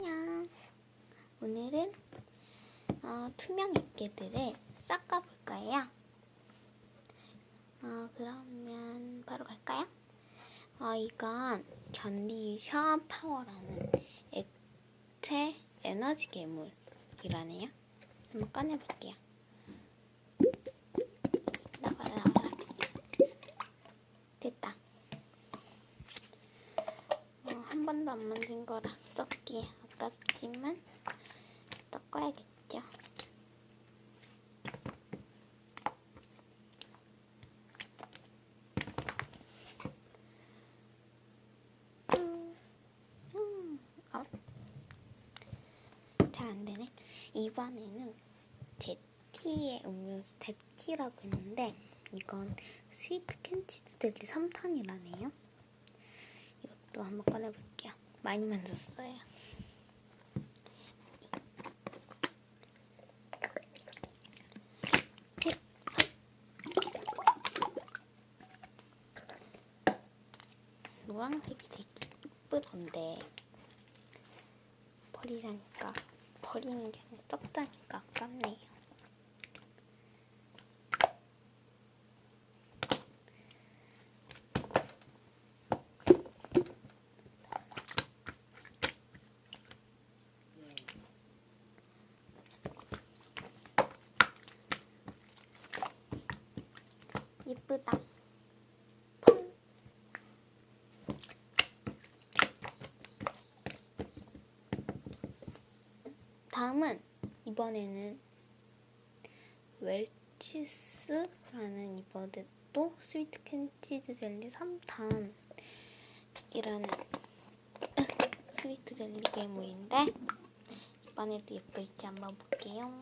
안녕. 오늘은 어, 투명 액계들을 섞어볼 거예요. 어, 그러면 바로 갈까요? 어, 이건 견디션 파워라는 액체 에너지 괴물이라네요. 한번 꺼내볼게요. 나가라 나가라. 됐다. 어, 한 번도 안 만진 거라 썩기 아깝지만 섞어야겠죠. 음, 음, 어. 잘안 되네. 이번에는 제티의 음료수 제티라고 했는데 이건 스위트 캔치즈 델리 3탄이라네요. 이것도 한번 꺼내볼게요. 많이 만졌어요. 노란색이 되게 이쁘던데 버리자니까 버리는 게 아니라 썩자니까 아깝네요. 예쁘다. 다음은 이번에는 웰치스라는 이번에도 스위트 캔치즈 젤리 3탄이라는 스위트 젤리 괴물인데 이번에도 예쁠지 한번 볼게요.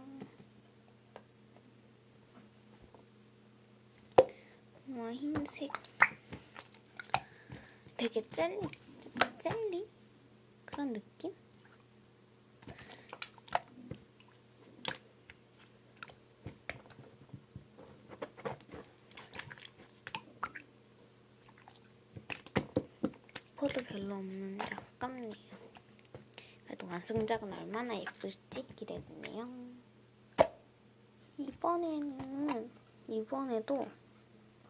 와 흰색 되게 젤리 젤리 그런 느낌? 포도 별로 없는데 아깝네요. 그래도 완성작은 얼마나 예쁠지 기대되네요. 이번에는 이번에도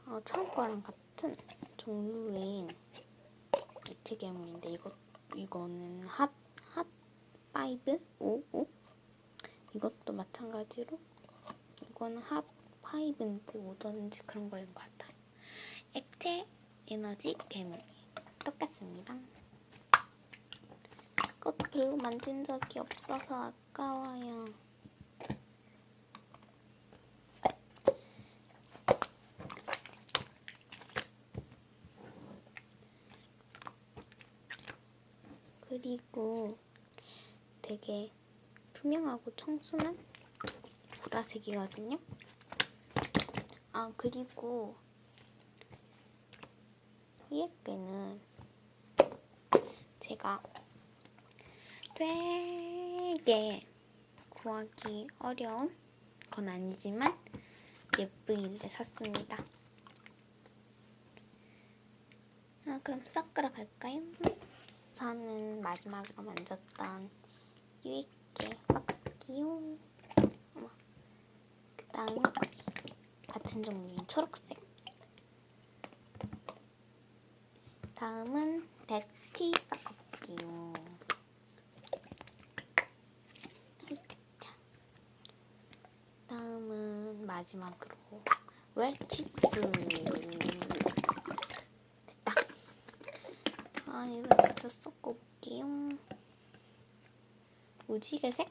어, 처음 거랑 같은 종류의 액체 괴물인데 이거 이거는 핫 핫 파이브 오오 이것도 마찬가지로 이거는 핫 파이브인지 오던지 그런 거인 것 같아요. 액체 에너지 괴물 똑같습니다. 이것도 별로 만진 적이 없어서 아까워요. 그리고 되게 투명하고 청순한 보라색이거든요. 아 그리고 위에께는 제가 되게 구하기 어려운 건 아니지만 예쁘길래 샀습니다. 아 그럼 섞으러 갈까요? 저는 마지막으로 만졌던 섞을게요. 어머. 그 다음 같은 종류인 초록색. 다음은 레티 섞어볼게요. 자. 다음은 마지막으로 웰치즈. 됐다. 아, 이거 진짜 섞어볼게요. 무지개색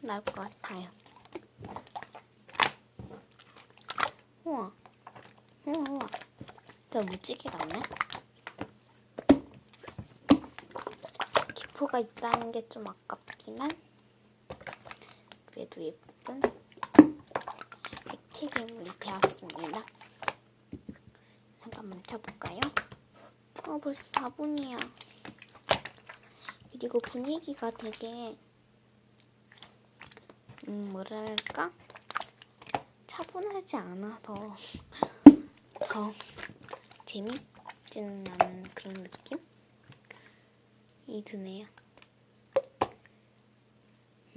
나올 것 같아요. 우와. 우와, 우와. 진짜 무지개 같네. 기포가 있다는 게 좀 아깝지만, 그래도 예쁜 괴물이 되었습니다. 잠깐만 켜볼까요? 어, 벌써 4분이야. 그리고 분위기가 되게, 음, 뭐랄까? 차분하지 않아서 더 재밌지는 않은 그런 느낌이 드네요.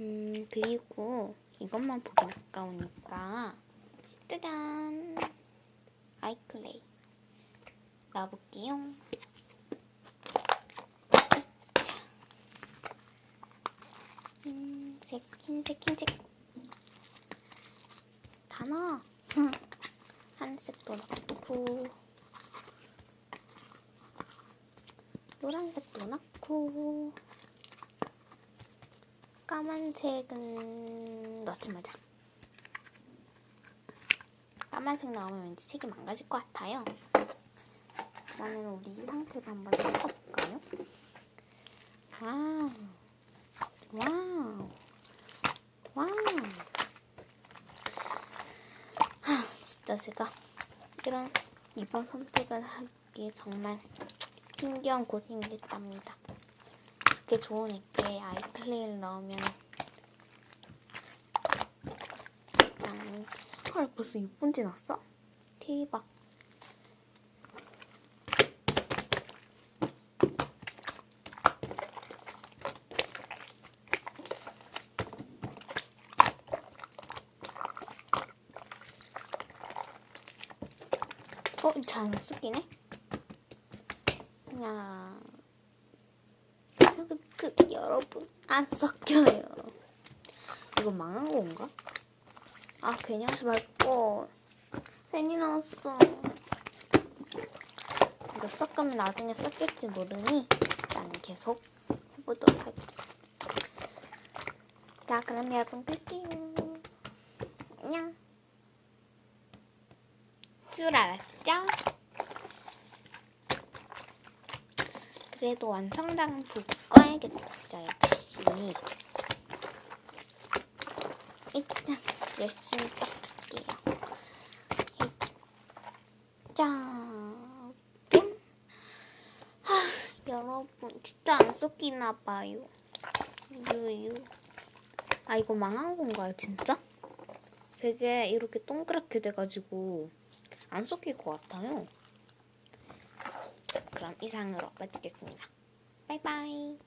음, 그리고 이것만 보기 아까우니까 짜잔! 아이클레이 놔볼게요. 자. 흰색, 흰색, 흰색. 다 넣어. 하늘색도 넣고, 노란색도 넣고, 까만색은 넣지 마자. 까만색 나오면 왠지 색이 망가질 것 같아요. 그러면 우리 이 상태로 한번 섞어볼까요? 와우. 와우. 와우. 하, 진짜 제가 이런 이번 선택을 하기에 정말 힘겨운 고생을 했답니다. 그게 좋은 액에 아이클레이를 넣으면 헐 벌써 6분 지났어? 대박. 어, 잘 섞이네? 그냥 그, 그, 여러분 안 섞여요. 이거 망한 건가? 아 괜히 하지 말고 괜히 나왔어. 이거 섞으면 나중에 섞일지 모르니 나는 계속 해보도록 할게. 자 그럼 여러분 끌게요. 안녕. 줄 알았죠? 그래도 완성장 보고 꺼야겠죠 역시. 일단 열심히 닦을게요. 짠. 뿅. 하, 여러분 진짜 안 섞이나 봐요. 유유. 아 이거 망한 건가요 진짜? 되게 이렇게 동그랗게 돼가지고 안 섞일 것 같아요. 그럼 이상으로 마치겠습니다. 바이바이.